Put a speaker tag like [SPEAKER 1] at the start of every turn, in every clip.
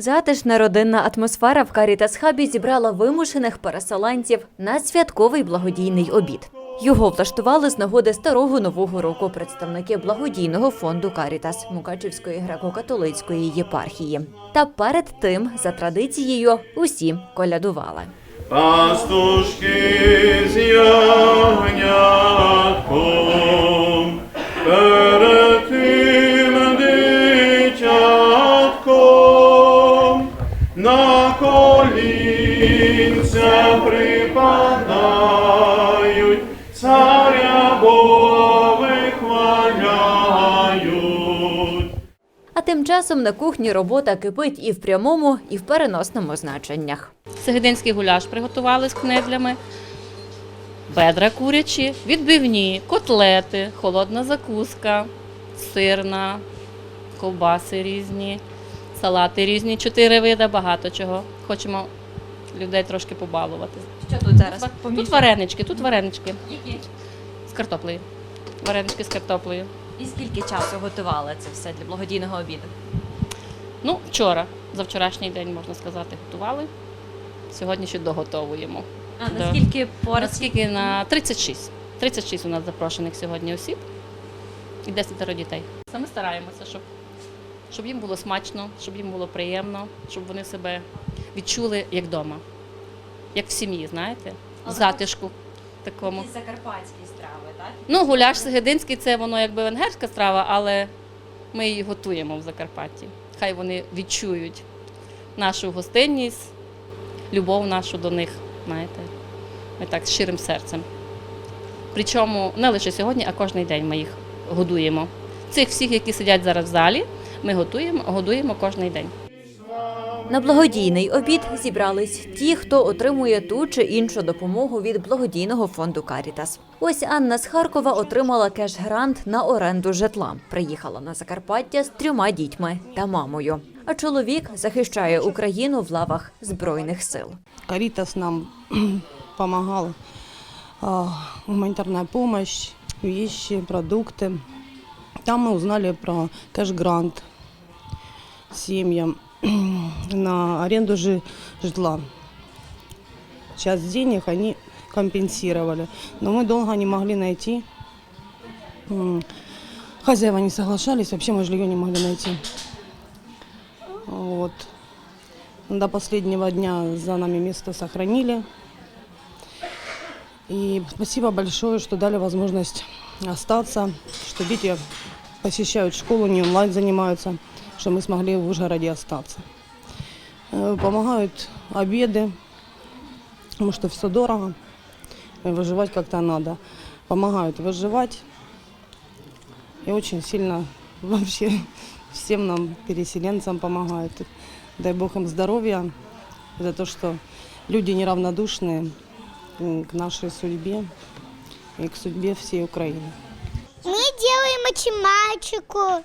[SPEAKER 1] Затишна родинна атмосфера в Карітас Хабі зібрала вимушених переселенців на святковий благодійний обід. Його влаштували з нагоди старого нового року представники благодійного фонду Карітас Мукачівської греко-католицької єпархії. Та перед тим, за традицією, усі колядували.
[SPEAKER 2] Пастушки з ягнятком, тим
[SPEAKER 1] часом на кухні робота кипить і в прямому, і в переносному значеннях.
[SPEAKER 3] Сегединський гуляш приготували з кнедлями, бедра курячі, відбивні, котлети, холодна закуска, сирна, ковбаси різні, салати різні, чотири вида, багато чого. Хочемо людей трошки побалувати.
[SPEAKER 1] Що тут зараз?
[SPEAKER 3] Тут варенички, тут варенички. З картоплею. Варенички з картоплею.
[SPEAKER 1] І скільки часу готували це все для благодійного обіду?
[SPEAKER 3] Ну, вчора, за вчорашній день, можна сказати, готували. Сьогодні ще доготовуємо.
[SPEAKER 1] А
[SPEAKER 3] Да.
[SPEAKER 1] наскільки порцій?
[SPEAKER 3] Наскільки на 36. 36 у нас запрошених сьогодні осіб і 10 дітей. Саме стараємося, щоб, щоб їм було смачно, щоб їм було приємно, щоб вони себе відчули як вдома, як в сім'ї, знаєте, в затишку такому.
[SPEAKER 1] закарпатські страви, так?
[SPEAKER 3] Ну, гуляш сегединський це воно якби венгерська страва, але ми її готуємо в Закарпатті. Хай вони відчують нашу гостинність, любов нашу до них, знаєте, ми так з щирим серцем. Причому не лише сьогодні, а кожен день ми їх годуємо. Цих всіх, які сидять зараз в залі, ми готуємо, годуємо кожен день.
[SPEAKER 1] На благодійний обід зібрались ті, хто отримує ту чи іншу допомогу від благодійного фонду Карітас. Ось Анна з Харкова отримала кеш-грант на оренду житла. Приїхала на Закарпаття з трьома дітьми та мамою. А чоловік захищає Україну в лавах збройних сил.
[SPEAKER 4] Каритас нам помогал. А, Гуманитарная помощь, вещи, продукты. Там мы узнали про кэш-грант семьям на аренду жи- житла. Часть денег они компенсировали, но мы долго не могли найти. Хозяева не соглашались, вообще мы жилье не могли найти. Вот. До последнего дня за нами место сохранили. И спасибо большое, что дали возможность остаться, что дети посещают школу, не онлайн занимаются, что мы смогли в Ужгороде остаться. Э, Помогают обеды, потому что все дорого, выживать как-то надо. Помогают выживать и очень сильно вообще всем нам, переселенцам, помогают. Дай Бог им здоровья за то, что люди неравнодушные м, к нашей судьбе и к судьбе всей Украины.
[SPEAKER 5] Мы делаем математику.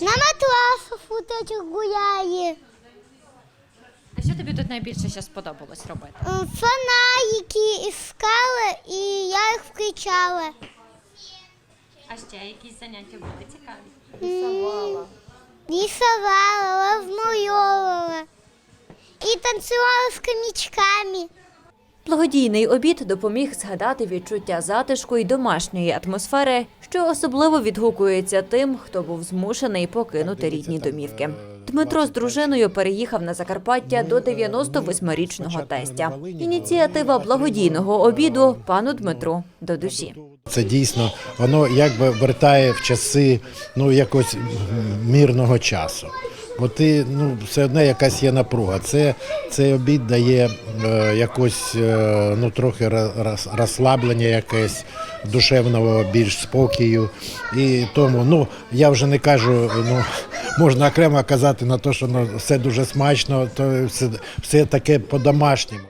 [SPEAKER 5] На матрасах вот этих гуляли.
[SPEAKER 1] А що тобі тут найбільше ще сподобалось робити?
[SPEAKER 5] Фонарики искала, и я их включала.
[SPEAKER 1] А ще якісь заняття були цікаві?
[SPEAKER 5] Рисовала, размалевывала. И танцевала с хомячками.
[SPEAKER 1] Благодійний обід допоміг згадати відчуття затишку і домашньої атмосфери, що особливо відгукується тим, хто був змушений покинути рідні домівки. Дмитро з дружиною переїхав на Закарпаття до 98-річного тестя. Ініціатива благодійного обіду пану Дмитру до душі.
[SPEAKER 6] Це дійсно воно якби вертає в часи ну якось м, мирного часу. Бо ти ну все одно якась є напруга. Це цей обід дає е, якось е, ну трохи розслаблення, якесь душевного більш спокою. І тому ну я вже не кажу, ну можна окремо казати на те, що ну, все дуже смачно, то все, все таке по-домашньому.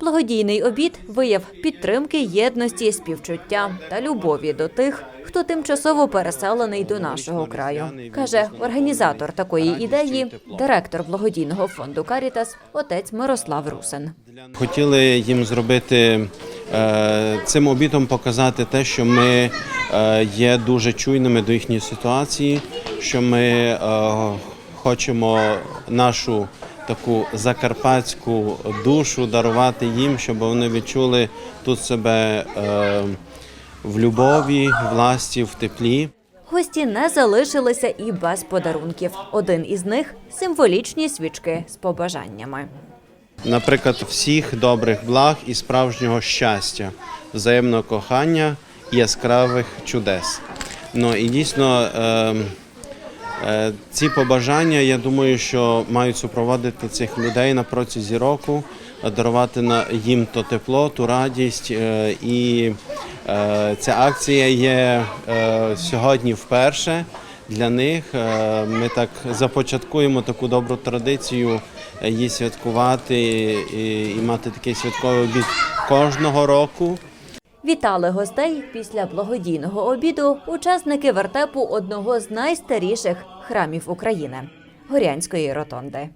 [SPEAKER 1] Благодійний обід вияв підтримки, єдності, співчуття та любові до тих, хто тимчасово переселений до нашого краю, каже організатор такої ідеї, директор благодійного фонду Карітас, отець Мирослав Русин.
[SPEAKER 7] Хотіли їм зробити е, цим обідом показати те, що ми е, є дуже чуйними до їхньої ситуації, що ми е, хочемо нашу таку закарпатську душу дарувати їм, щоб вони відчули тут себе е, в любові, в ласті, в теплі.
[SPEAKER 1] Гості не залишилися і без подарунків. Один із них символічні свічки з побажаннями.
[SPEAKER 7] Наприклад, всіх добрих благ і справжнього щастя, взаємного кохання яскравих чудес. Ну і дійсно е, ці побажання, я думаю, що мають супроводити цих людей на протязі року, е, дарувати їм то тепло, ту радість. Е, і е, ця акція є е, сьогодні вперше для них. Е, Ми так започаткуємо таку добру традицію е, її святкувати і мати такий святковий обід кожного року.
[SPEAKER 1] Вітали гостей після благодійного обіду учасники вертепу одного з найстаріших храмів України Горянської ротонди.